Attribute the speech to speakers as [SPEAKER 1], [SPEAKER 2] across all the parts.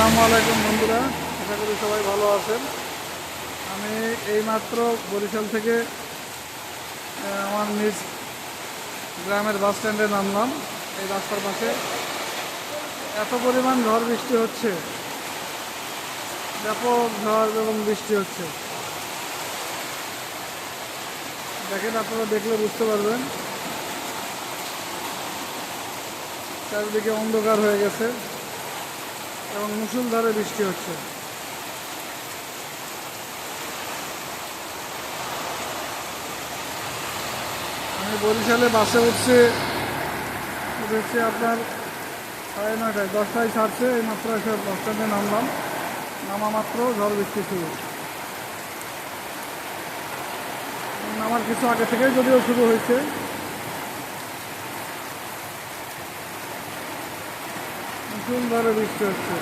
[SPEAKER 1] আসসালামু আলাইকুম বন্ধুরা, আশা করি সবাই ভালো আছেন। আমি এইমাত্র বরিশাল থেকে আমার নিজ গ্রামের বাস স্ট্যান্ডে নামলাম এই রাস্তার পাশে। এত পরিমাণ ঝড় বৃষ্টি হচ্ছে, ব্যাপক ঝড় এবং বৃষ্টি হচ্ছে। দেখেন আপনারা দেখলে বুঝতে পারবেন, চারিদিকে অন্ধকার হয়ে গেছে। এবং মুসুলধারে বৃষ্টি হচ্ছে। আমি বরিশালে বাসে উঠছি হচ্ছে আপনার সাড়ে নয়টায়। দশটায় ছাড়ছে, এই মাত্র এসে বাস স্ট্যান্ডে নামলাম। নামা মাত্র, ঝড় বৃষ্টি শুরু। নামার কিছু আগে থেকেই যদিও শুরু হয়েছে। মুসুলধারে বৃষ্টি হচ্ছে।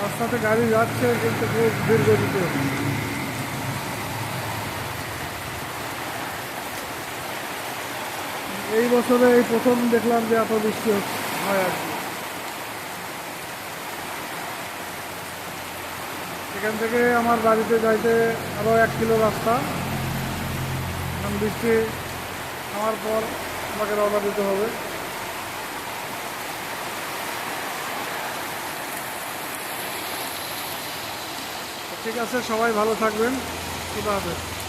[SPEAKER 1] রাস্তাতে গাড়ি যাচ্ছে, কিন্তু খুব ধীর গতিতে। এই বছরে এই প্রথম দেখলাম যে এত বৃষ্টি হচ্ছে, হয় আর কি। এখান থেকে আমার বাড়িতে যাইতে আরও এক কিলো রাস্তা। এখন বৃষ্টি আমার পর আমাকে রওনা দিতে হবে। ঠিক আছে সবাই ভালো থাকবেন। খুদা হাফেজ।